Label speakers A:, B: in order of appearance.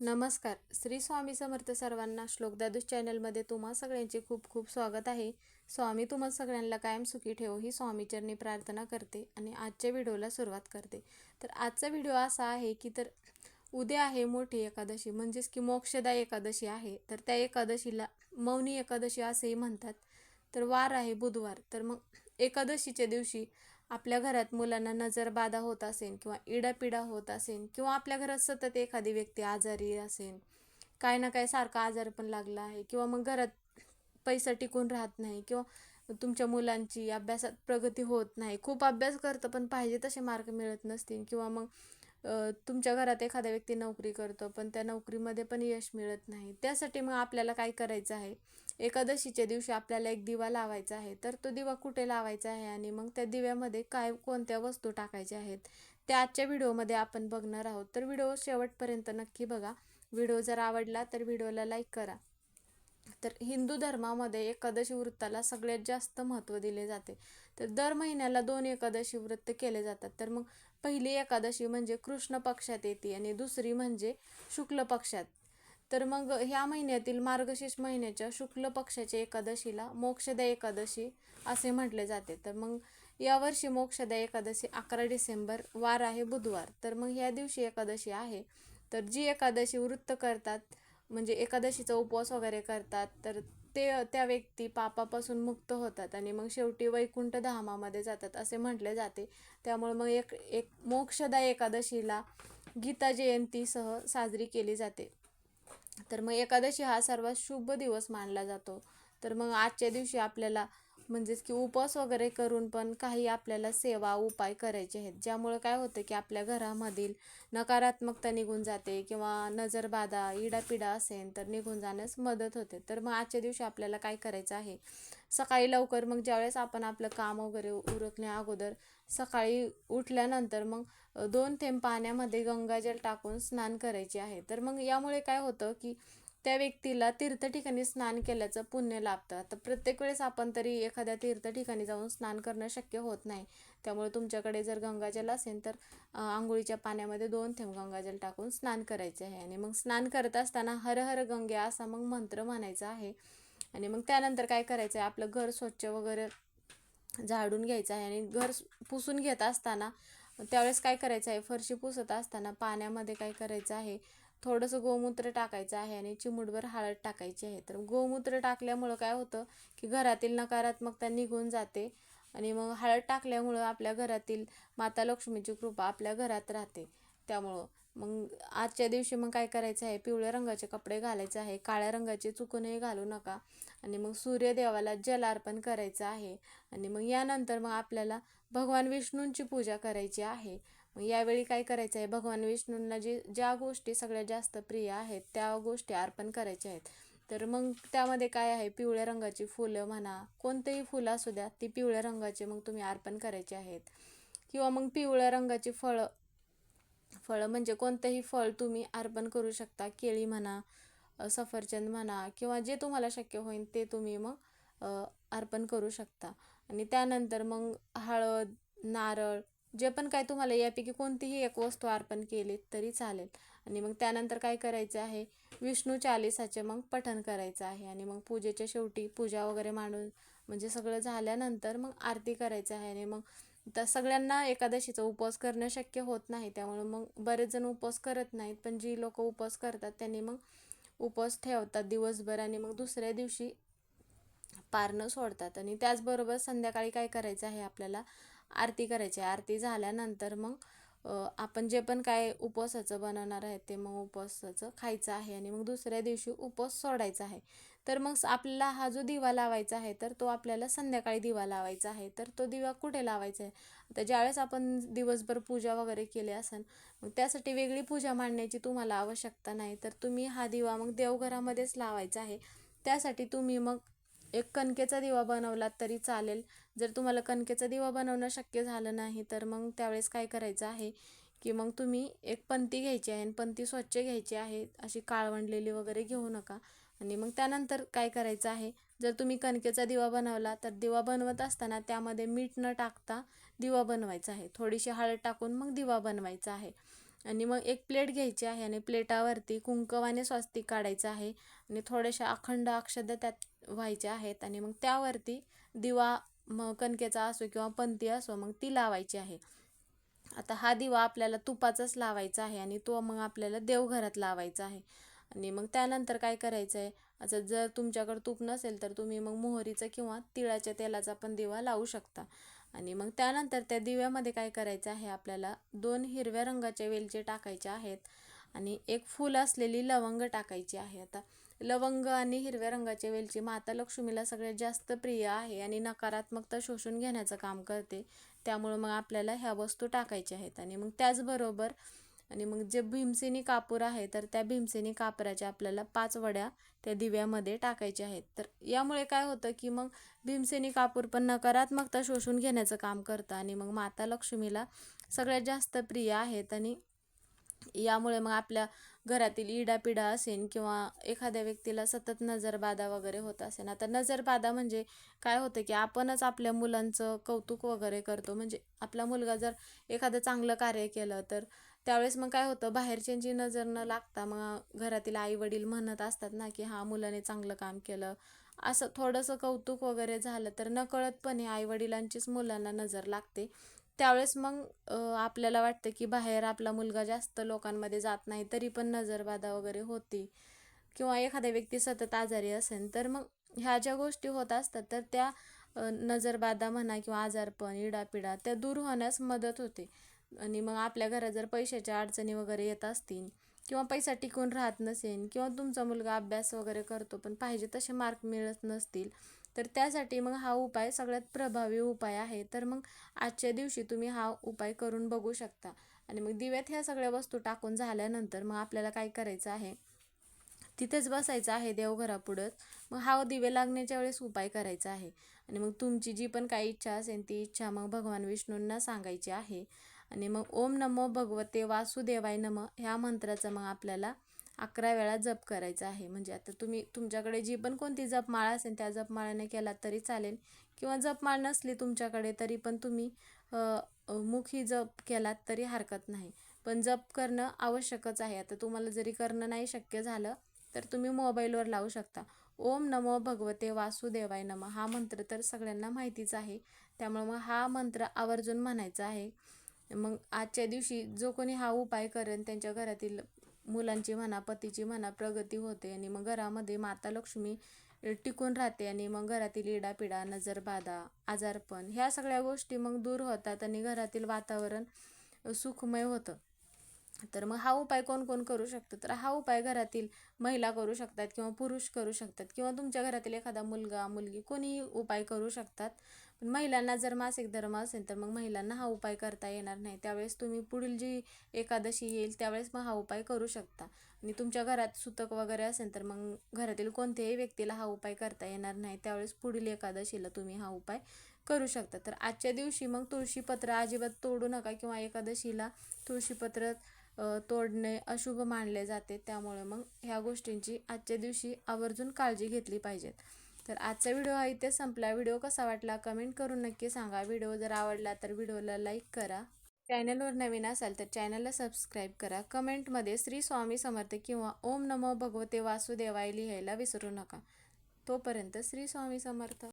A: नमस्कार. श्री स्वामी समर्थ सर्वांना श्लोकदादूस चॅनलमध्ये तुम्हा सगळ्यांचे खूप खूप स्वागत आहे. स्वामी तुम्हा सगळ्यांना कायम सुखी ठेवो ही स्वामीचरणी प्रार्थना करते आणि आजच्या व्हिडिओला सुरुवात करते. तर आजचा व्हिडिओ असा आहे की तर उद्या आहे मोठी एकादशी म्हणजेच की मोक्षदा एकादशी आहे. तर त्या एकादशीला मौनी एकादशी असेही म्हणतात. तर वार आहे बुधवार. तर मग एकादशीच्या दिवशी आपल्या घरात मुलांना नजरबाधा होत असेल किंवा इडापिडा होत असेल किंवा आपल्या घरात सतत एखादी व्यक्ती आजारी असेल काय ना काय सारखा आजार पण लागला आहे किंवा मग घरात पैसा टिकून राहत नाही किंवा तुमच्या मुलांची अभ्यासात प्रगती होत नाही. खूप अभ्यास करतं पण पाहिजे तसे मार्क मिळत नसतील किंवा मग तुमच्या घरात एखादा व्यक्ती नोकरी करतो पण त्या नोकरीमध्ये पण यश मिळत नाही. त्यासाठी मग आपल्याला काय करायचं आहे? एकादशीच्या दिवशी आपल्याला एक दिवा लावायचा आहे तर तो दिवा कुठे लावायचा आहे आणि मग त्या दिव्यामध्ये काय कोणत्या वस्तू टाकायच्या आहेत त्या आजच्या व्हिडिओमध्ये आपण बघणार आहोत. तर व्हिडिओ शेवटपर्यंत नक्की बघा. व्हिडिओ जर आवडला तर व्हिडिओला लाईक करा. तर हिंदू धर्मामध्ये एकादशी वृत्ताला सगळ्यात जास्त महत्त्व दिले जाते. तर दर महिन्याला दोन एकादशी वृत्त केले जातात. तर मग पहिली एकादशी म्हणजे कृष्ण पक्षात येते आणि दुसरी म्हणजे शुक्ल पक्षात. तर मग ह्या महिन्यातील मार्गशीर्ष महिन्याच्या शुक्ल पक्षाच्या एकादशीला मोक्षदा एकादशी असे म्हटले जाते. तर मग यावर्षी मोक्षदा एकादशी अकरा डिसेंबर वार आहे बुधवार. तर मग ह्या दिवशी एकादशी आहे. तर जी एकादशी वृत्त करतात म्हणजे एकादशीचा उपवास वगैरे करतात तर ते त्या व्यक्ती पापापासून मुक्त होतात आणि मग शेवटी वैकुंठ धामामध्ये जातात असे म्हटले जाते. त्यामुळे मग एक एक मोक्षदा एकादशीला गीता जयंतीसह साजरी केली जाते. तर मग एकादशी हा सर्वात शुभ दिवस मानला जातो. तर मग आजच्या दिवशी आपल्याला म्हणजेच की उपवास वगैरे करून पण काही आपल्याला सेवा उपाय करायचे आहेत. ज्यामुळे काय होतं की आपल्या घरामधील नकारात्मकता निघून जाते किंवा नजरबाधा इडापिडा असेल तर निघून जाण्यास मदत होते. तर मग आजच्या दिवशी आपल्याला काय करायचं आहे? सकाळी लवकर मग ज्यावेळेस आपण आपलं काम वगैरे उरकण्या अगोदर सकाळी उठल्यानंतर मग दोन थेंब पाण्यामध्ये गंगाजल टाकून स्नान करायचे आहे. तर मग यामुळे काय होतं की त्या व्यक्तीला तीर्थ ठिकाणी स्नान केल्याचं पुण्य लाभतं. आता प्रत्येक वेळेस आपण तरी एखाद्या तीर्थ ठिकाणी जाऊन स्नान करणं शक्य होत नाही. त्यामुळे तुमच्याकडे जर गंगाजल असेल तर आंघोळीच्या पाण्यामध्ये दोन थेंब गंगाजल टाकून स्नान करायचे आहे. आणि मग स्नान करत असताना हर हर गंगे असा मग मंत्र म्हणायचा आहे. आणि मग त्यानंतर काय करायचं आहे? आपलं घर स्वच्छ वगैरे झाडून घ्यायचं आहे. आणि घर पुसून घेत असताना त्यावेळेस काय करायचं आहे? फरशी पुसत असताना पाण्यामध्ये काय करायचं आहे? थोडंसं गोमूत्र टाकायचं आहे आणि चिमूटभर हळद टाकायची आहे. तर गोमूत्र टाकल्यामुळं काय होतं की घरातील नकारात्मकता निघून जाते आणि मग हळद टाकल्यामुळं आपल्या घरातील माता लक्ष्मीची कृपा आपल्या घरात राहते. त्यामुळं मग आजच्या दिवशी मग काय करायचं आहे? पिवळ्या रंगाचे कपडे घालायचे आहे काळ्या रंगाचे चुकूनही घालू नका आणि मग सूर्यदेवाला जल अर्पण करायचं आहे आणि मग यानंतर मग आपल्याला भगवान विष्णूंची पूजा करायची आहे. यावेळी काय करायचं आहे भगवान विष्णूंना जे ज्या गोष्टी सगळ्यात जास्त प्रिय आहेत त्या गोष्टी अर्पण करायच्या आहेत. तर मग त्यामध्ये काय आहे? पिवळ्या रंगाची फुलं म्हणा कोणतेही फुलं असू द्या ती पिवळ्या रंगाचे मग तुम्ही अर्पण करायचे आहेत. किंवा मग पिवळ्या रंगाची फळं फळं म्हणजे कोणतंही फळ तुम्ही अर्पण करू शकता. केळी म्हणा सफरचंद म्हणा किंवा जे तुम्हाला शक्य होईल ते तुम्ही मग अर्पण करू शकता. आणि त्यानंतर मग हळद नारळ जे पण काय तुम्हाला यापैकी कोणतीही एक वस्तू अर्पण केली तरी चालेल. आणि मग त्यानंतर काय करायचं आहे? विष्णू चालिसाचे मग पठण करायचं आहे. आणि मग पूजेच्या शेवटी पूजा वगैरे मांडून म्हणजे सगळं झाल्यानंतर मग आरती करायचं आहे. आणि मग तर सगळ्यांना एकादशीचा उपवास करणं शक्य होत नाही. त्यामुळे मग बरेच जण उपवास करत नाहीत. पण जी लोक उपवास करतात त्यांनी मग उपवास ठेवतात दिवसभर. आणि मग दुसऱ्या दिवशी पारणं सोडतात. आणि त्याचबरोबर संध्याकाळी काय करायचं आहे आपल्याला? आरती करायची. आहे आरती झाल्यानंतर मग आपण जे पण काय उपवासाचं बनवणार आहे ते मग उपवासाचं खायचं आहे आणि मग दुसऱ्या दिवशी उपवास सोडायचा आहे. तर मग आपल्याला हा जो दिवा लावायचा आहे तर तो आपल्याला संध्याकाळी दिवा लावायचा आहे. तर तो दिवा कुठे लावायचा आहे? आता ज्यावेळेस आपण दिवसभर पूजा वगैरे केली असेल मग त्यासाठी वेगळी पूजा मांडण्याची तुम्हाला आवश्यकता नाही. तर तुम्ही हा दिवा मग देवघरामध्येच लावायचा आहे. त्यासाठी तुम्ही मग एक कणकेचा दिवा बनवलात तरी चालेल. जर तुम्हाला कणकेचा दिवा बनवणं शक्य झालं नाही तर मग त्यावेळेस काय करायचं आहे की मग तुम्ही एक पंती घ्यायची आहे आणि पंती स्वच्छ घ्यायची आहे अशी काळवंडलेली वगैरे घेऊ नका. आणि मग त्यानंतर काय करायचं आहे जर तुम्ही कणकेचा दिवा बनवला तर दिवा बनवत असताना त्यामध्ये मीठ न टाकता दिवा बनवायचा आहे. थोडीशी हळद टाकून मग दिवा बनवायचा आहे. आणि मग एक प्लेट घ्यायची आहे आणि प्लेटावरती कुंकवाने स्वस्तिक काढायचं आहे. आणि थोड्याशा अखंड अक्षदा त्यात व्हायच्या आहेत आणि मग त्यावरती दिवा मग कणकेचा असो किंवा पंती असो मग ती लावायची आहे. आता हा दिवा आपल्याला तुपाचाच लावायचा आहे आणि तो मग आपल्याला देवघरात लावायचा आहे. आणि मग त्यानंतर काय करायचं आहे आता जर तुमच्याकडे तूप नसेल तर तुम्ही मग मोहरीचा किंवा तिळाच्या तेलाचा पण दिवा लावू शकता. आणि मग त्यानंतर त्या दिव्यामध्ये काय करायचं आहे? आपल्याला दोन हिरव्या रंगाचे वेलचे टाकायचे आहेत. आणि एक फूल असलेली लवंग टाकायची आहे. आता लवंग आणि हिरव्या रंगाचे वेलची माता लक्ष्मीला सगळ्यात जास्त प्रिय आहे आणि नकारात्मकता शोषून घेण्याचं काम करते. त्यामुळं मग आपल्याला ह्या वस्तू टाकायच्या आहेत. आणि मग त्याचबरोबर आणि मग जे भीमसेनी कापूर आहे तर त्या भीमसेनी कापराच्या आपल्याला पाच वड्या त्या दिव्यामध्ये टाकायच्या आहेत. तर यामुळे काय होतं की मग भीमसेनी कापूर पण नकारात्मकता शोषून घेण्याचं काम करतं आणि मग माता लक्ष्मीला सगळ्यात जास्त प्रिय आहेत. आणि यामुळे मग आपल्या घरातील इडापिडा असेल किंवा एखाद्या व्यक्तीला सतत नजरबाधा वगैरे होत असेल आता नजरबाधा म्हणजे काय होतं की आपणच आपल्या मुलांचं कौतुक वगैरे करतो. म्हणजे आपला मुलगा जर एखादं चांगलं कार्य केलं तर त्यावेळेस मग काय होतं बाहेरच्यांची नजर न लागता मग घरातील आई वडील म्हणत असतात ना की हा मुलाने चांगलं काम केलं. असं थोडंसं कौतुक वगैरे झालं तर नकळतपणे आई वडिलांचीच मुलांना नजर लागते. त्यावेळेस मग आपल्याला वाटतं की बाहेर आपला मुलगा जास्त लोकांमध्ये जात नाही तरी पण नजरबाधा वगैरे होती. किंवा एखाद्या व्यक्ती सतत आजारी असेल तर मग ह्या ज्या गोष्टी होत असतात तर त्या नजरबाधा म्हणा किंवा आजारपण इडापिडा त्या दूर होण्यास मदत होते. आणि मग आपल्या घरात जर पैशाच्या अडचणी वगैरे येत असतील किंवा पैसा टिकून राहत नसेल किंवा तुमचा मुलगा अभ्यास वगैरे करतो पण पाहिजे तसे मार्क मिळत नसतील तर त्यासाठी मग हा उपाय सगळ्यात प्रभावी उपाय आहे. तर मग आजच्या दिवशी तुम्ही हा उपाय करून बघू शकता. आणि मग दिव्यात ह्या सगळ्या वस्तू टाकून झाल्यानंतर मग आपल्याला काय करायचं आहे? तिथेच बसायचं आहे देवघरापुढंच मग हा दिवे लागण्याच्या वेळेस उपाय करायचा आहे. आणि मग तुमची जी पण काही इच्छा असेल ती इच्छा मग भगवान विष्णूंना सांगायची आहे. आणि मग ओम नमो भगवते वासुदेवाय नम ह्या मंत्राचं मग आपल्याला अकरा वेळा जप करायचा आहे. म्हणजे आता तुम्ही तुमच्याकडे जी पण कोणती जपमाळा असेल त्या जपमाळाने केलात तरी चालेल. किंवा जपमाळ नसली तुमच्याकडे तरी पण तुम्ही मुखी जप केलात तरी हरकत नाही. पण जप करणं आवश्यकच आहे. आता तुम्हाला जरी करणं नाही शक्य झालं तर तुम्ही मोबाईलवर लावू शकता. ओम नमो भगवते वासुदेवाय नम. हा मंत्र तर सगळ्यांना माहितीच आहे. त्यामुळे मग हा मंत्र आवर्जून म्हणायचा आहे. मग आजच्या दिवशी जो कोणी हा उपाय करेन त्यांच्या घरातील मुलांची म्हणा पतीची म्हणा प्रगती होते आणि मग घरामध्ये माता लक्ष्मी टिकून राहते आणि मग घरातील इडापिडा नजरबाधा आजारपण ह्या सगळ्या गोष्टी मग दूर होतात आणि घरातील वातावरण सुखमय होतं. तर मग हा उपाय कोण कोण करू शकतं? तर हा उपाय घरातील महिला करू शकतात किंवा पुरुष करू शकतात किंवा तुमच्या घरातील एखादा मुलगा मुलगी कोणीही उपाय करू शकतात. पण महिलांना जर मासिक धर्म असेल तर मग महिलांना हा उपाय करता येणार नाही. त्यावेळेस तुम्ही पुढील जी एकादशी येईल त्यावेळेस मग हा उपाय करू शकता. आणि तुमच्या घरात सुतक वगैरे असेल तर मग घरातील कोणत्याही व्यक्तीला हा उपाय करता येणार नाही. त्यावेळेस पुढील एकादशीला तुम्ही हा उपाय करू शकता. तर आजच्या दिवशी मग तुळशीपत्र अजिबात तोडू नका किंवा एकादशीला तुळशीपत्र तोडणे अशुभ मानले जाते. त्यामुळे मग ह्या गोष्टींची आजच्या दिवशी आवर्जून काळजी घेतली पाहिजेत. तर आजचा व्हिडिओ हा इथे संपला. व्हिडिओ कसा वाटला कमेंट करून नक्की सांगा. व्हिडिओ जर आवडला तर व्हिडिओला लाईक करा. चॅनलवर नवीन असाल तर चॅनलला सबस्क्राईब करा. कमेंटमध्ये श्री स्वामी समर्थ किंवा ओम नमो भगवते वासुदेवाय लिहायला विसरू नका. तोपर्यंत श्री स्वामी समर्थ.